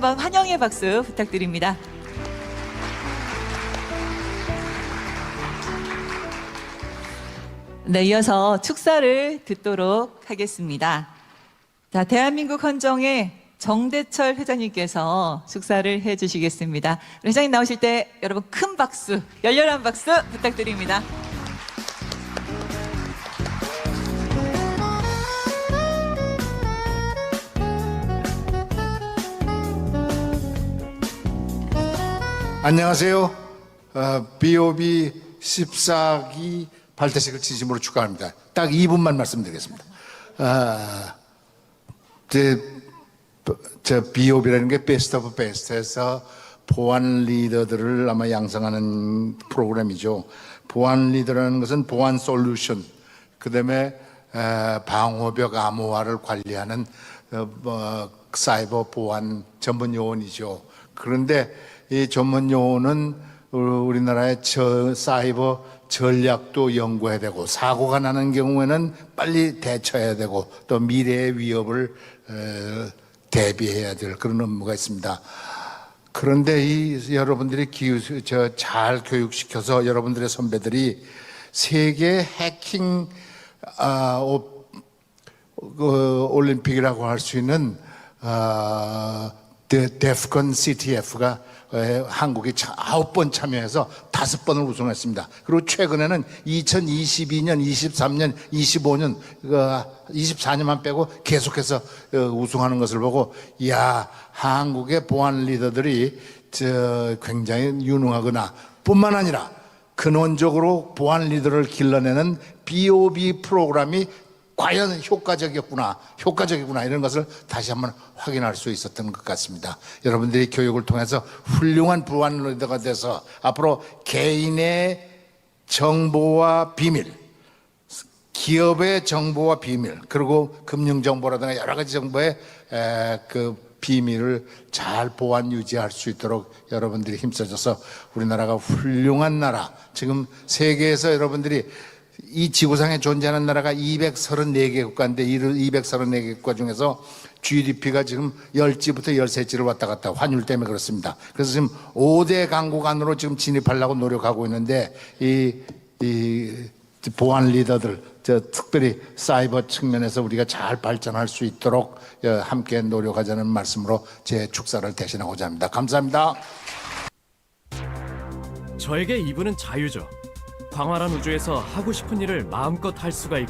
한번 환영의 박수 부탁드립니다. 네, 이어서 축사를 듣도록 하겠습니다. 자, 대한민국 헌정의 정대철 회장님께서 축사를 해주시겠습니다. 회장님 나오실 때 여러분 큰 박수, 열렬한 박수 부탁드립니다. 안녕하세요. 어, BOB 14기 발대식을 진심으로 축하합니다. 딱 2분만 말씀드리겠습니다. 아, 제, 저 BOB라는 게 베스트 오브 베스트에서 보안 리더들을 아마 양성하는 프로그램이죠. 보안 리더라는 것은 보안 솔루션, 그 다음에 방호벽 암호화를 관리하는 어, 뭐, 사이버 보안 전문 요원이죠. 그런데 이 전문 요원은 우리나라의 저 사이버 전략도 연구해야 되고 사고가 나는 경우에는 빨리 대처해야 되고 또 미래의 위협을 어, 대비해야 될 그런 업무가 있습니다. 그런데 이 여러분들이 기후 저잘 교육시켜서 여러분들의 선배들이 세계 해킹 아, 오- 그 올림픽이라고 할 수 있는 아, 데- 데프콘 CTF가 에, 한국이 차- 아홉 번 참여해서 다섯 번을 우승했습니다. 그리고 최근에는 2022년, 23년, 25년, 그 24년만 빼고 계속해서 어, 우승하는 것을 보고, 야 한국의 보안 리더들이 저 굉장히 유능하거나 뿐만 아니라 근원적으로 보안 리더를 길러내는 BOB 프로그램이 과연 효과적이었구나, 효과적이구나 이런 것을 다시 한번 확인할 수 있었던 것 같습니다. 여러분들이 교육을 통해서 훌륭한 보안 리더가 돼서 앞으로 개인의 정보와 비밀, 기업의 정보와 비밀, 그리고 금융 정보라든가 여러 가지 정보의 에, 그 비밀을 잘 보안 유지할 수 있도록 여러분들이 힘써줘서 우리나라가 훌륭한 나라, 지금 세계에서 여러분들이 이 지구상에 존재하는 나라가 234개 국가인데 이 234개 국가 중에서 GDP가 지금 10지부터 13지를 왔다 갔다 환율 때문에 그렇습니다. 그래서 지금 5대 강국 안으로 지금 진입하려고 노력하고 있는데 이, 이 보안 리더들, 저 특별히 사이버 측면에서 우리가 잘 발전할 수 있도록 어, 함께 노력하자는 말씀으로 제 축사를 대신하고자 합니다. 감사합니다. 저에게 이분은 자유죠. 광활한 우주에서 하고 싶은 일을 마음껏 할 수가 있거든요.